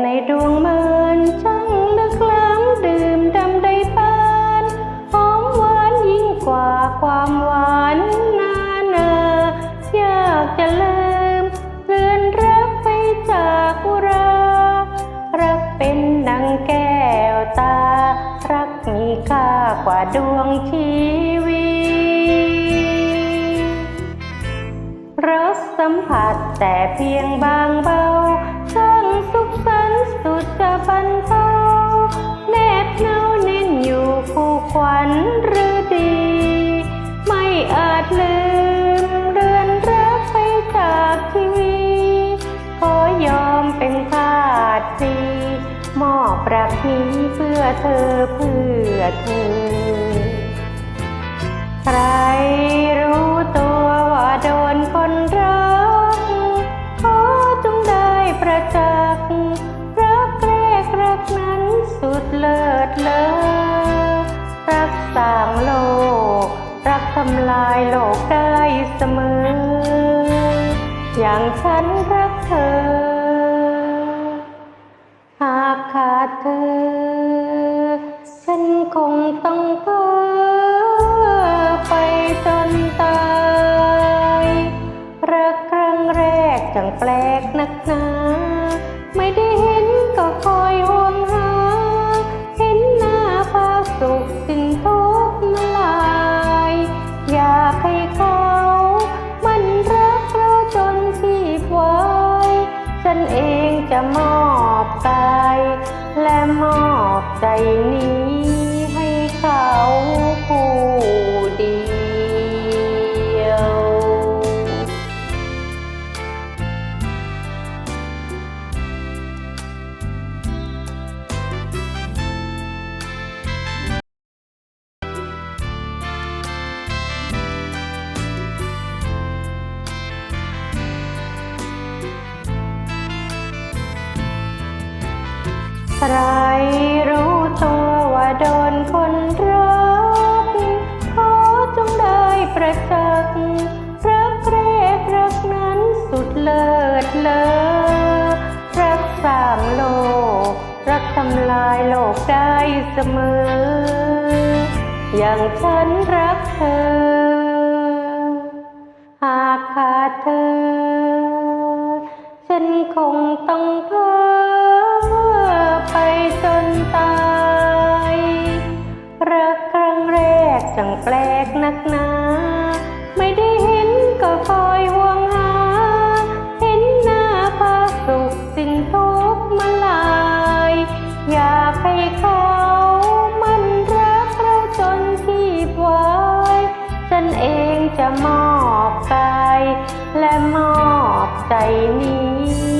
ในดวงเมินช่างลึกล้ำดื่มดำได้ปานหอมหวานยิ่งกว่าความหวานนาเนออยากจะลืมเลือนรักไปจากอุรา รักเป็นดังแก้วตา รักมีค่ากว่าดวงชีวิตรสสัมผัสแต่เพียงบางเบา สุขสันต์สุดจะบรรเทาแนบเนาเน้นอยู่คู่ขวัญหรือดี ไม่อาจลืมเรือนรักไปจากชีวิขอยอมเป็นทาสฟรีมอบรักนี้เพื่อเธอเพื่อเธอ ใครรู้ตัวำลายโลกได้เสมอ อย่างฉันรักเธอ หากขาดเธอ ฉันคงต้องเพ้อไปจนตาย รักครั้งแรกจังแปลกนักหนา ไม่ได้ ใจนี้ให้เขาผู้เดียว ใครรู้ตัวว่า โดนคนรักขอจงได้ประจักษ์รักแรกรักนั้นสุดเลิศเลอรักสร้างโลก รักทำลายโลกได้เสมอ อย่างฉันรัก จังแปลกนักหนา ไม่ได้เห็นก็คอยห่วงหา เห็นหน้าพาสุขสิ้นทุกมาลาย อยากให้เขามันรักเราจนที่ไว้ฉันเองจะมอบกาย และมอบใจนี้